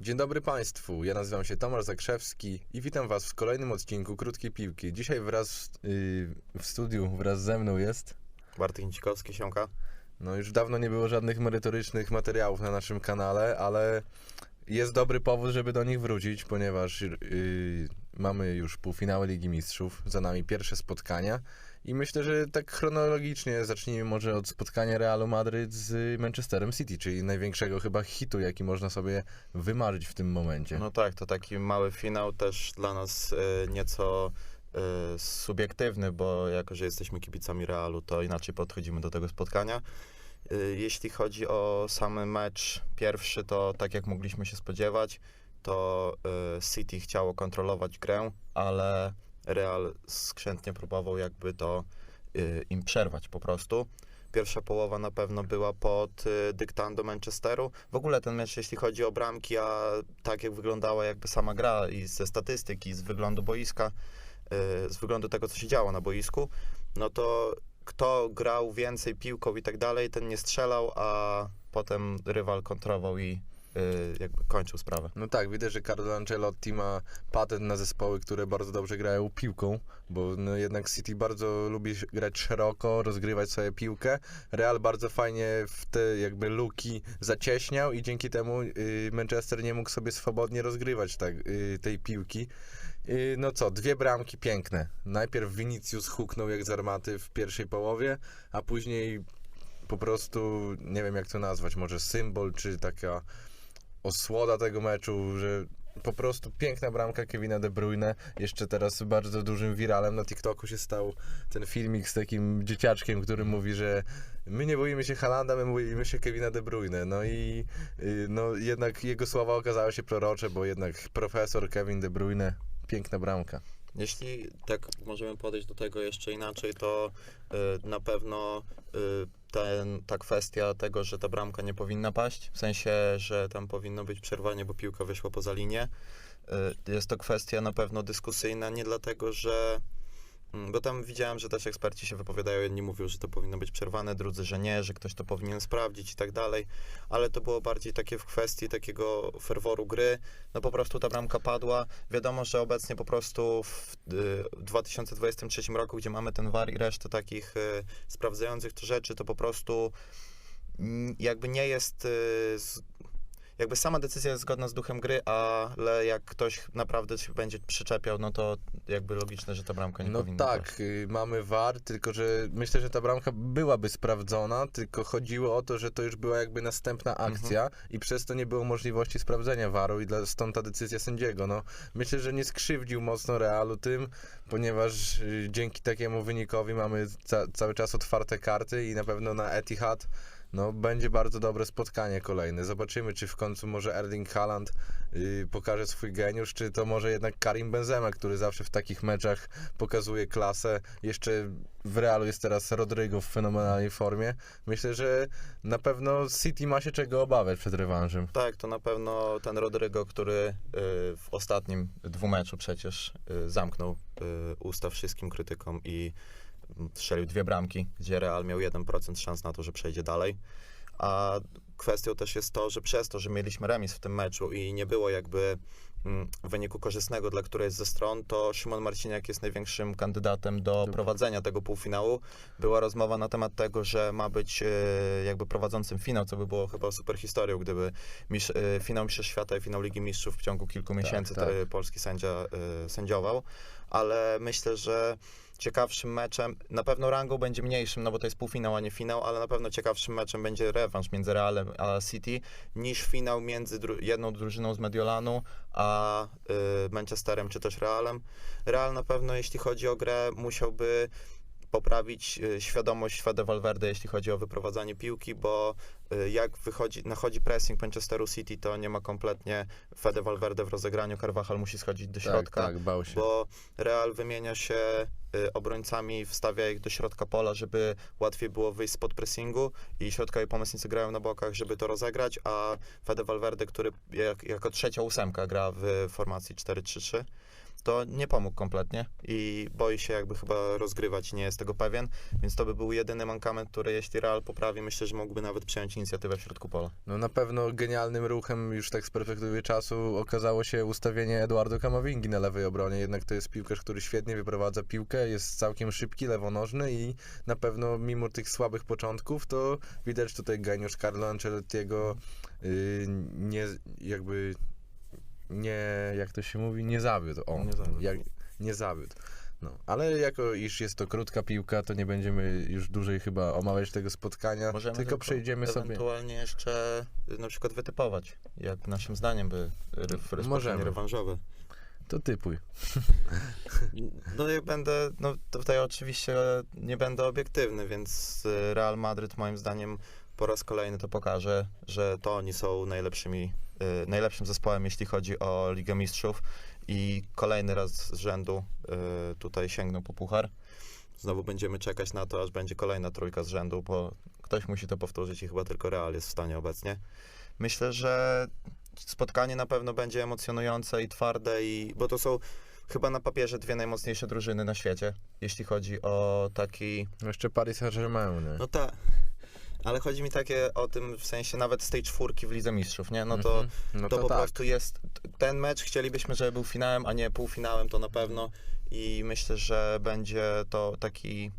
Dzień dobry Państwu, ja nazywam się Tomasz Zakrzewski i witam Was w kolejnym odcinku Krótkiej Piłki. Dzisiaj wraz yy, w studiu wraz ze mną jest, Bartek Dzikowski, Siąka. no już dawno nie było żadnych merytorycznych materiałów na naszym kanale, ale jest dobry powód, żeby do nich wrócić, ponieważ yy, mamy już półfinały Ligi Mistrzów, za nami pierwsze spotkania i myślę, że tak chronologicznie zacznijmy może od spotkania Realu Madryt z Manchesterem City, czyli największego chyba hitu, jaki można sobie wymarzyć w tym momencie. No tak, to taki mały finał też dla nas e, nieco e, subiektywny, bo jako, że jesteśmy kibicami Realu, to inaczej podchodzimy do tego spotkania. E, jeśli chodzi o sam mecz pierwszy, to tak jak mogliśmy się spodziewać, to City chciało kontrolować grę, ale Real skrzętnie próbował jakby to e, im przerwać po prostu. Pierwsza połowa na pewno była pod y, dyktando Manchesteru. W ogóle ten mecz, jeśli chodzi o bramki, a tak jak wyglądała jakby sama gra i ze statystyki, z wyglądu boiska, y, z wyglądu tego, co się działo na boisku, no to kto grał więcej piłką i tak dalej, ten nie strzelał, a potem rywal kontrował i y, jakby kończył sprawę. No tak, widać, że Carlo Ancelotti ma patent na zespoły, które bardzo dobrze grają piłką, bo no jednak City bardzo lubi grać szeroko, rozgrywać sobie piłkę. Real bardzo fajnie w te jakby luki zacieśniał i dzięki temu y, Manchester nie mógł sobie swobodnie rozgrywać tak, y, tej piłki. Y, no co, dwie bramki piękne. Najpierw Vinicius huknął jak z armaty w pierwszej połowie, a później po prostu, nie wiem jak to nazwać, może symbol, czy taka osłoda tego meczu, że po prostu piękna bramka Kevina De Bruyne. Jeszcze teraz bardzo dużym wiralem na TikToku się stał ten filmik z takim dzieciaczkiem, który mówi, że my nie boimy się Halanda, my boimy się Kevina De Bruyne. No i y, no, jednak jego słowa okazały się prorocze, bo jednak profesor Kevin De Bruyne, piękna bramka. Jeśli tak możemy podejść do tego jeszcze inaczej, to y, na pewno y, ten, ta kwestia tego, że ta bramka nie powinna paść, w sensie, że tam powinno być przerwanie, bo piłka wyszła poza linię, y, jest to kwestia na pewno dyskusyjna, nie dlatego, że bo tam widziałem, że też eksperci się wypowiadają, jedni mówią, że to powinno być przerwane, drudzy, że nie, że ktoś to powinien sprawdzić i tak dalej, ale to było bardziej takie w kwestii takiego ferworu gry, no po prostu ta bramka padła, wiadomo, że obecnie po prostu w y, 2023 roku, gdzie mamy ten VAR i resztę takich y, sprawdzających to rzeczy, to po prostu mm, jakby nie jest y, jakby sama decyzja jest zgodna z duchem gry, ale jak ktoś naprawdę się będzie przyczepiał, no to jakby logiczne, że ta bramka nie No powinna paść. tak, y, mamy VAR, tylko że myślę, że ta bramka byłaby sprawdzona, tylko chodziło o to, że to już była jakby następna Mhm. akcja i przez to nie było możliwości sprawdzenia VAR-u i dla, stąd ta decyzja sędziego. No, myślę, że nie skrzywdził mocno Realu tym, ponieważ y, dzięki takiemu wynikowi mamy ca- cały czas otwarte karty i na pewno na Etihad no, będzie bardzo dobre spotkanie kolejne. Zobaczymy, czy w końcu może Erling Haaland y, pokaże swój geniusz, czy to może jednak Karim Benzema, który zawsze w takich meczach pokazuje klasę. Jeszcze w Realu jest teraz Rodrygo w fenomenalnej formie. Myślę, że na pewno City ma się czego obawiać przed rewanżem. Tak, to na pewno ten Rodrygo, który y, w ostatnim dwumeczu przecież y, zamknął usta wszystkim krytykom i strzelił dwie bramki, gdzie Real miał 1% szans na to, że przejdzie dalej. A kwestią też jest to, że przez to, że mieliśmy remis w tym meczu i nie było jakby mm, wyniku korzystnego dla którejś ze stron, to Szymon Marciniak jest największym kandydatem do prowadzenia tego półfinału. Była rozmowa na temat tego, że ma być e, jakby prowadzącym finał, co by było chyba super historią, gdyby e, finał Mistrzostw Świata i finał Ligi Mistrzów w ciągu kilku miesięcy tak. te- polski sędzia e, sędziował, ale myślę, że ciekawszym meczem, na pewno rangą będzie mniejszym, no bo to jest półfinał, a nie finał, ale na pewno ciekawszym meczem będzie rewanż między Realem a City, niż finał między dru- jedną drużyną z Mediolanu a y, Manchesterem czy też Realem. Real na pewno, jeśli chodzi o grę, musiałby poprawić y, świadomość Fede Valverde, jeśli chodzi o wyprowadzanie piłki, bo y, jak wychodzi, nachodzi pressing Manchesteru City, to nie ma kompletnie Fede Valverde w rozegraniu, Carvajal musi schodzić do środka Tak, tak, bał się. bo Real wymienia się y, obrońcami, wstawia ich do środka pola, żeby łatwiej było wyjść spod pressingu i środkowi pomocnicy grają na bokach, żeby to rozegrać, a Fede Valverde, który jak, jako trzecia ósemka gra w formacji 4-3-3, to nie pomógł kompletnie i boi się jakby chyba rozgrywać, nie jest tego pewien, więc to by był jedyny mankament, który jeśli Real poprawi, myślę, że mógłby nawet przejąć inicjatywę w środku pola. No na pewno genialnym ruchem już tak z perspektywy czasu okazało się ustawienie Eduardo Camavingi na lewej obronie, jednak to jest piłkarz, który świetnie wyprowadza piłkę, jest całkiem szybki, lewonożny i na pewno mimo tych słabych początków to widać tutaj geniusz Carlo Ancelottiego yy, nie jakby nie, jak to się mówi, nie zawiódł. O, Nie zawiódł. Jak, nie zawiódł. No, ale jako iż jest to krótka piłka, to nie będziemy już dłużej chyba omawiać tego spotkania, Możemy tylko przejdziemy sobie. ewentualnie jeszcze y, na przykład wytypować, jak naszym zdaniem by spotkanie Możemy. rewanżowe. To typuj. No ja będę, no tutaj oczywiście nie będę obiektywny, więc Real Madryt moim zdaniem po raz kolejny to pokaże, że to oni są najlepszymi, y, najlepszym zespołem, jeśli chodzi o Ligę Mistrzów i kolejny raz z rzędu y, tutaj sięgną po puchar. Znowu będziemy czekać na to, aż będzie kolejna trójka z rzędu, bo ktoś musi to powtórzyć i chyba tylko Real jest w stanie obecnie. Myślę, że spotkanie na pewno będzie emocjonujące i twarde, i, bo to są chyba na papierze dwie najmocniejsze drużyny na świecie, jeśli chodzi o taki... No jeszcze Paris Saint-Germain, nie? No tak, ale chodzi mi takie o tym w sensie nawet z tej czwórki w Lidze Mistrzów, nie? No to, Mhm. no to, to, po tak. prostu jest... Ten mecz chcielibyśmy, żeby był finałem, a nie półfinałem, to na pewno i myślę, że będzie to taki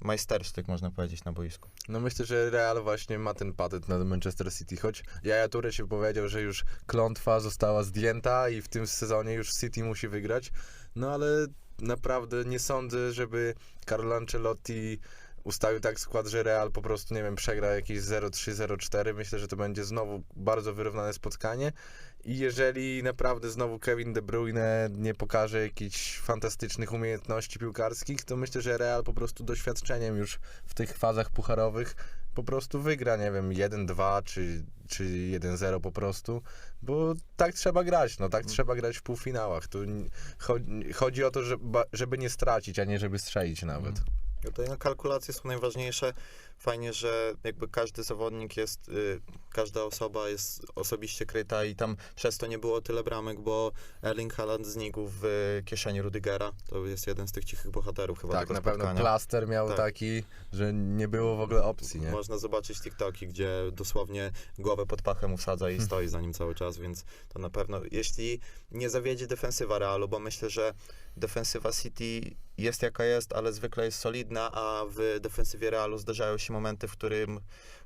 majstersztyk, można powiedzieć, na boisku. No myślę, że Real właśnie ma ten patent na Manchester City, choć Jaja Toure się powiedział, że już klątwa została zdjęta i w tym sezonie już City musi wygrać, no ale naprawdę nie sądzę, żeby Carlo Ancelotti ustawił tak skład, że Real po prostu, nie wiem, przegra jakieś 0-3, 0-4. Myślę, że to będzie znowu bardzo wyrównane spotkanie i jeżeli naprawdę znowu Kevin De Bruyne nie pokaże jakichś fantastycznych umiejętności piłkarskich, to myślę, że Real po prostu doświadczeniem już w tych fazach pucharowych po prostu wygra, nie wiem, 1-2 czy, czy 1-0 po prostu, bo tak trzeba grać, no tak trzeba grać w półfinałach. Tu n- cho- chodzi o to, żeby, żeby nie stracić, a nie żeby strzelić nawet. Tutaj no, kalkulacje są najważniejsze. Fajnie, że jakby każdy zawodnik jest, y, każda osoba jest osobiście kryta i tam przez to nie było tyle bramek, bo Erling Haaland znikł w y, kieszeni Rudygera. To jest jeden z tych cichych bohaterów chyba Tak, tego na pewno spotkania. plaster miał Tak. taki, że nie było w ogóle opcji, nie? Można zobaczyć TikToki, gdzie dosłownie głowę pod pachem usadza i stoi za nim cały czas, więc to na pewno, jeśli nie zawiedzie defensywa Realu, bo myślę, że defensywa City jest jaka jest, ale zwykle jest solidna, a w defensywie Realu zdarzają się momenty, w którym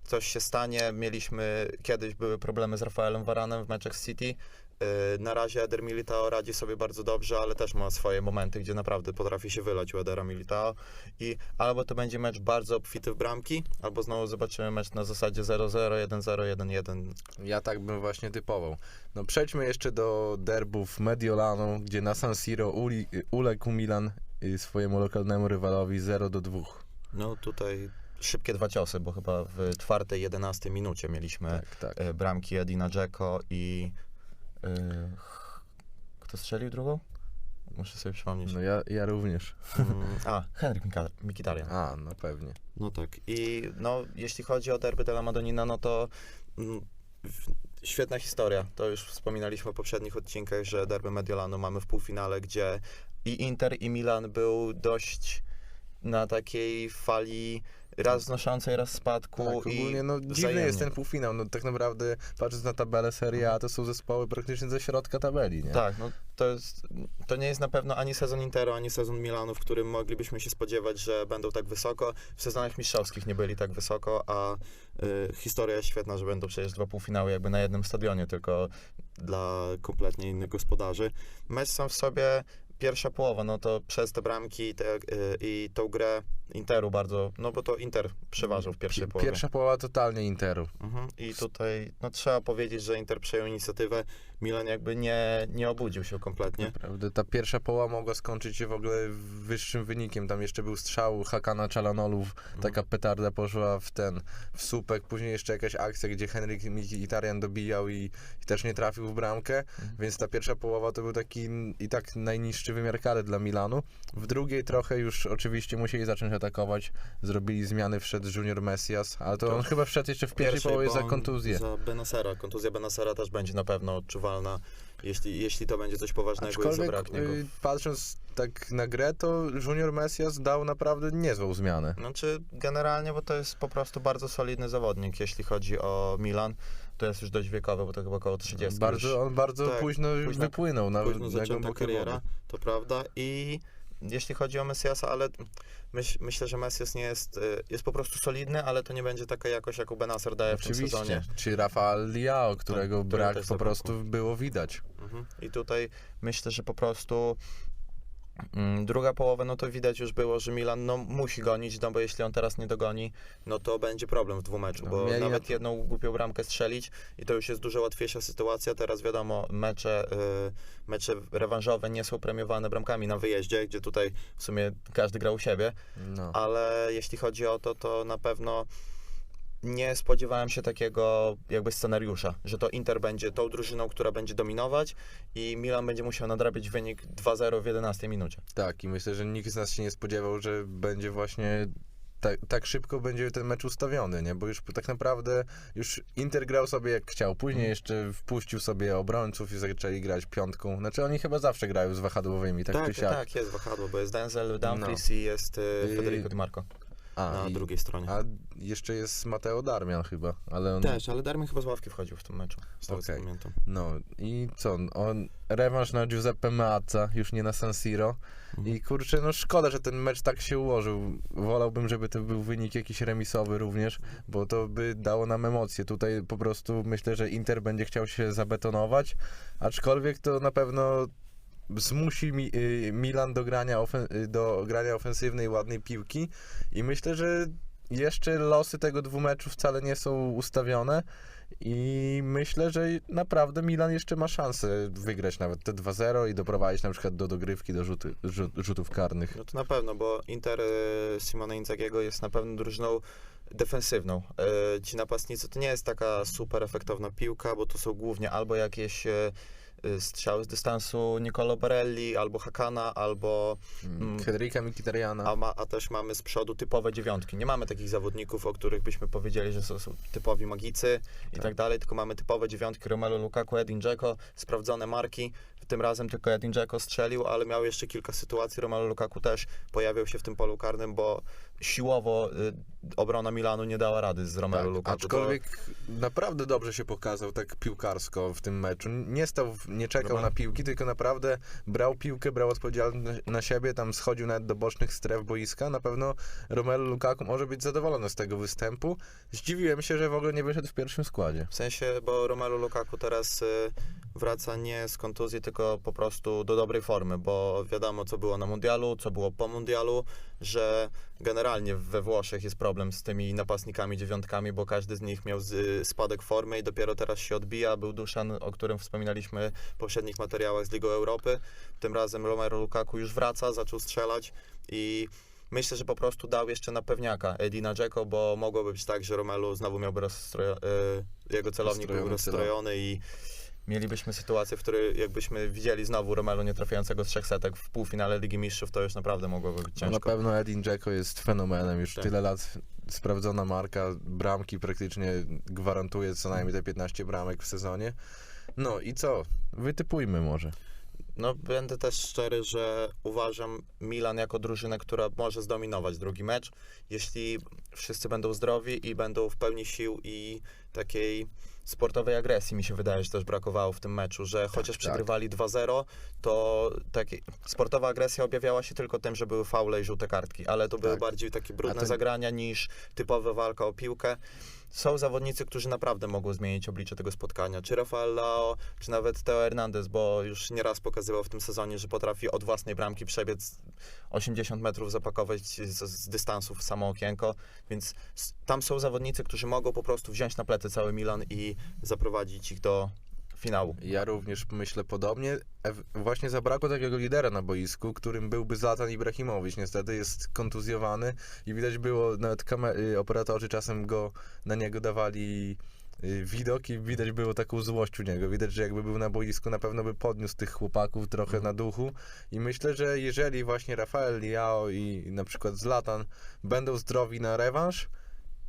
coś się stanie. Mieliśmy, kiedyś były problemy z Rafaelem Varanem w meczach City. Yy, Na razie Eder Militao radzi sobie bardzo dobrze, ale też ma swoje momenty, gdzie naprawdę potrafi się wylać u Edera Militao. I albo to będzie mecz bardzo obfity w bramki, albo znowu zobaczymy mecz na zasadzie 0-0, 1-0, 1-1. Ja tak bym właśnie typował. No przejdźmy jeszcze do derbów Mediolanu, gdzie na San Siro uli, uległ Milan y, swojemu lokalnemu rywalowi 0 do 2. No tutaj szybkie dwa ciosy, bo chyba w czwartej, 11 minucie mieliśmy Tak, tak. e, bramki Edina Dzeko i e, kto strzelił drugą? Muszę sobie przypomnieć. No ja, ja również. Mm, a, Henryk Mkhitaryan. A, no pewnie. No tak. I no, jeśli chodzi o derby della Madonnina, no to mm, świetna historia. To już wspominaliśmy w poprzednich odcinkach, że derby Mediolanu mamy w półfinale, gdzie i Inter, i Milan był dość na takiej fali raz wznoszącej, raz spadku. Tak, i ogólnie no dziwny wzajemnie. jest ten półfinał. No tak naprawdę patrząc na tabelę Serie A, to są zespoły praktycznie ze środka tabeli, nie? Tak, no to, jest, to nie jest na pewno ani sezon Interu, ani sezon Milanu, w którym moglibyśmy się spodziewać, że będą tak wysoko. W sezonach mistrzowskich nie byli tak wysoko, a y, historia jest świetna, że będą przecież dwa półfinały jakby na jednym stadionie, tylko dla kompletnie innych gospodarzy. Mecz sam w sobie, pierwsza połowa, no to przez te bramki i, te, y, i tą grę Interu bardzo, no bo to Inter przeważał w pierwszej Pi- połowie. Pierwsza połowa totalnie Interu. Mhm. I tutaj no, trzeba powiedzieć, że Inter przejął inicjatywę. Milan jakby nie, nie obudził się kompletnie. Naprawdę ta pierwsza połowa mogła skończyć się w ogóle wyższym wynikiem. Tam jeszcze był strzał Hakana Czalanolów, taka petarda poszła w ten, w słupek. Później jeszcze jakaś akcja, gdzie Henryk Mkhitaryan dobijał i, i też nie trafił w bramkę. Więc ta pierwsza połowa to był taki i tak najniższy wymiar kary dla Milanu. W drugiej trochę już oczywiście musieli zacząć atakować. Zrobili zmiany, wszedł Junior Messias, ale to To on chyba wszedł jeszcze w pierwszej połowie za on kontuzję. Za Benasera. Kontuzja Benasera też będzie na pewno odczuwalna. jeśli, jeśli to będzie coś poważnego i Aczkolwiek zabraknie go. y, patrząc tak na grę, to Junior Messias dał naprawdę niezłą zmianę. Znaczy generalnie, bo to jest po prostu bardzo solidny zawodnik, jeśli chodzi o Milan. To jest już dość wiekowy, bo to chyba około 30 już. Bardzo, on bardzo Tak, późno, późno- wypłynął, nawet późno na zaczęta kariera, wody. to prawda. I jeśli chodzi o Messiasa, ale myśl, myślę, że Messias nie jest, y, jest po prostu solidny, ale to nie będzie taka jakość, jaką Benacer daje w tym sezonie. Oczywiście. Czy Rafael Liao, którego który brak po prostu było widać. Mhm. I tutaj myślę, że po prostu druga połowa, no to widać już było, że Milan no, musi gonić, no bo jeśli on teraz nie dogoni, no to będzie problem w dwumeczu, No, bo nawet na- jedną głupią bramkę strzelić i to już jest dużo łatwiejsza sytuacja. Teraz wiadomo, mecze, y, mecze rewanżowe nie są premiowane bramkami na wyjeździe, gdzie tutaj w sumie każdy grał u siebie, No. ale jeśli chodzi o to, to na pewno nie spodziewałem się takiego jakby scenariusza, że to Inter będzie tą drużyną, która będzie dominować i Milan będzie musiał nadrabiać wynik 2-0 w 11 minucie. Tak, i myślę, że nikt z nas się nie spodziewał, że będzie właśnie tak, tak szybko będzie ten mecz ustawiony, nie? Bo już tak naprawdę już Inter grał sobie jak chciał. Później jeszcze wpuścił sobie obrońców i zaczęli grać piątką. Znaczy oni chyba zawsze grają z wahadłowymi, tak, tak, czy siak. tak, jest wahadło, bo jest Denzel Dumfries i jest y, Federico Di Marco A, na i, drugiej stronie. a jeszcze jest Mateo Darmian chyba, ale on... Też, ale Darmian chyba z ławki wchodził w tym meczu, z tego Okej. pamiętam. No i co, on rewanż na Giuseppe Meazza, już nie na San Siro. Mhm. I kurczę, no szkoda, że ten mecz tak się ułożył. Wolałbym, żeby to był wynik jakiś remisowy również, bo to by dało nam emocje. Tutaj po prostu myślę, że Inter będzie chciał się zabetonować, aczkolwiek to na pewno zmusi mi, y, Milan do grania, ofen, y, do grania ofensywnej, ładnej piłki i myślę, że jeszcze losy tego dwumeczu wcale nie są ustawione i myślę, że naprawdę Milan jeszcze ma szansę wygrać nawet te 2-0 i doprowadzić na przykład do dogrywki, do rzuty, rzut, rzutów karnych. No to na pewno, bo Inter y, Simone Inzagiego jest na pewno drużyną defensywną. Ci napastnicy to nie jest taka super efektowna piłka, bo to są głównie albo jakieś strzały z dystansu Nicolo Barelli, albo Hakana, albo Mm. Henryka Mkhitarjana. a, ma, a też mamy z przodu typowe dziewiątki. Nie mamy takich zawodników, o których byśmy powiedzieli, że są, są typowi magicy i Tak. tak dalej, tylko mamy typowe dziewiątki Romelu Lukaku, Edin Dzeko, sprawdzone marki. Tym razem tylko Edin Dzeko strzelił, ale miał jeszcze kilka sytuacji. Romelu Lukaku też pojawiał się w tym polu karnym, bo siłowo y, obrona Milanu nie dała rady z Romelu Tak, Lukaku. aczkolwiek naprawdę dobrze się pokazał tak piłkarsko w tym meczu. Nie stał, w- nie czekał na piłki, tylko naprawdę brał piłkę, brał odpowiedzialność na siebie, tam schodził nawet do bocznych stref boiska. Na pewno Romelu Lukaku może być zadowolony z tego występu. Zdziwiłem się, że w ogóle nie wyszedł w pierwszym składzie. W sensie, bo Romelu Lukaku teraz y, wraca nie z kontuzji, tylko po prostu do dobrej formy, bo wiadomo, co było na mundialu, co było po mundialu, że generalnie we Włoszech jest problem z tymi napastnikami, dziewiątkami, bo każdy z nich miał spadek formy i dopiero teraz się odbija. Był Duszan, o którym wspominaliśmy w poprzednich materiałach z Ligą Europy. Tym razem Romelu Lukaku już wraca, zaczął strzelać i Myślę, że po prostu dał jeszcze na pewniaka Edina Dzeko, bo mogłoby być tak, że Romelu znowu miałby rozstrojo- y, jego celownik był Rozstrojony rozstrojony i mielibyśmy sytuację, w której jakbyśmy widzieli znowu Romelu nie trafiającego z trzech setek w półfinale Ligi Mistrzów, to już naprawdę mogłoby być No na ciężko. pewno Edin Dzeko jest fenomenem. Już Tak. tyle lat sprawdzona marka. Bramki praktycznie gwarantuje co najmniej te 15 bramek w sezonie. No i co? Wytypujmy może. No będę też szczery, że uważam Milan jako drużynę, która może zdominować drugi mecz, jeśli wszyscy będą zdrowi i będą w pełni sił i takiej sportowej agresji mi się wydaje, że też brakowało w tym meczu, że chociaż tak. przegrywali 2-0, to takie, sportowa agresja objawiała się tylko tym, że były faule i żółte kartki, ale to były Tak. bardziej takie brudne to- zagrania niż typowa walka o piłkę. Są zawodnicy, którzy naprawdę mogą zmienić oblicze tego spotkania, czy Rafael Lao, czy nawet Teo Hernandez, bo już nieraz pokazywał w tym sezonie, że potrafi od własnej bramki przebiec 80 metrów, zapakować z, z dystansu w samo okienko, więc tam są zawodnicy, którzy mogą po prostu wziąć na plecy cały Milan i zaprowadzić ich do finału. Ja również myślę podobnie. Właśnie zabrakło takiego lidera na boisku, którym byłby Zlatan Ibrahimowicz. Niestety jest kontuzjowany i widać było, nawet y, operatorzy czasem go na niego dawali y, widok i widać było taką złość u niego. Widać, że jakby był na boisku, na pewno by podniósł tych chłopaków trochę na duchu. I myślę, że jeżeli właśnie Rafael Liao i na przykład Zlatan będą zdrowi na rewanż,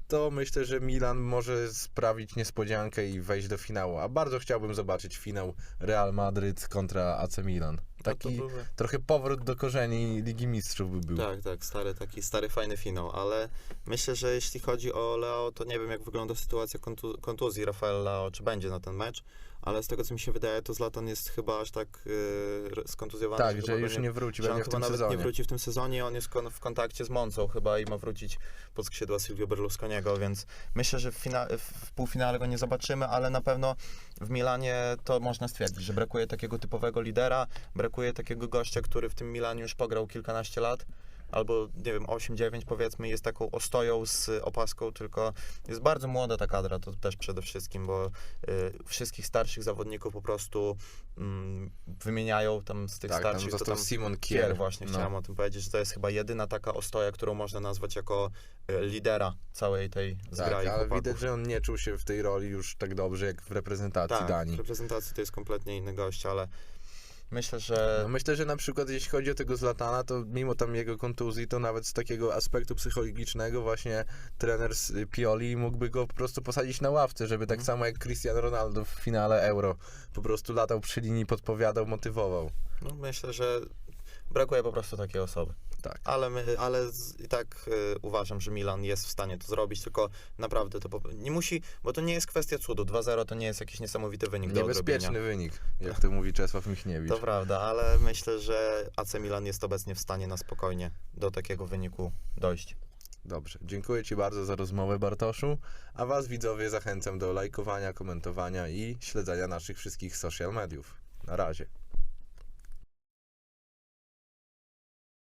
to myślę, że Milan może sprawić niespodziankę i wejść do finału. A bardzo chciałbym zobaczyć finał Real Madryt kontra AC Milan. No Taki byłby- trochę powrót do korzeni Ligi Mistrzów by był. Tak, tak, stary, taki stary, fajny finał, ale myślę, że jeśli chodzi o Leo, to nie wiem, jak wygląda sytuacja kontu- kontuzji Rafael Leo, czy będzie na ten mecz, ale z tego, co mi się wydaje, to Zlatan jest chyba aż tak yy, skontuzjowany, Tak, że go już nie wróci, że on chyba tym nawet sezonie. nie wróci w tym sezonie, on jest kon- w kontakcie z Moncą chyba i ma wrócić pod skrzydła Silvio Berlusconiego, więc myślę, że w, w półfinale go nie zobaczymy, ale na pewno w Milanie to można stwierdzić, że brakuje takiego typowego lidera, brakuje takiego gościa, który w tym Milanie już pograł kilkanaście lat, albo nie wiem, 8-9 powiedzmy, jest taką ostoją z opaską, tylko jest bardzo młoda ta kadra, to też przede wszystkim, bo y, wszystkich starszych zawodników po prostu mm, wymieniają tam z tych Tak, tam starszych, to został tam Simon Kier, Kier. właśnie No. chciałem o tym powiedzieć, że to jest chyba jedyna taka ostoja, którą można nazwać jako y, lidera całej tej zgrai Tak, ale chłopaków. widać, że on nie czuł się w tej roli już tak dobrze jak w reprezentacji tak, w Danii. reprezentacji to jest kompletnie inny gość, ale myślę, że No myślę, że na przykład jeśli chodzi o tego Zlatana, to mimo tam jego kontuzji, to nawet z takiego aspektu psychologicznego właśnie trener z Pioli mógłby go po prostu posadzić na ławce, żeby tak Mhm. samo jak Cristiano Ronaldo w finale Euro po prostu latał przy linii, podpowiadał, motywował. no, myślę, że brakuje po prostu takiej osoby. Tak. Ale, my, ale z, i tak y, uważam, że Milan jest w stanie to zrobić, tylko naprawdę to po, nie musi, bo to nie jest kwestia cudu. 2-0 to nie jest jakiś niesamowity wynik do Niebezpieczny odrobienia. wynik, jak to mówi Czesław Michniewicz. To prawda, ale myślę, że AC Milan jest obecnie w stanie na spokojnie do takiego wyniku dojść. Dobrze, dziękuję Ci bardzo za rozmowę Bartoszu, a Was widzowie zachęcam do lajkowania, komentowania i śledzenia naszych wszystkich social mediów. Na razie.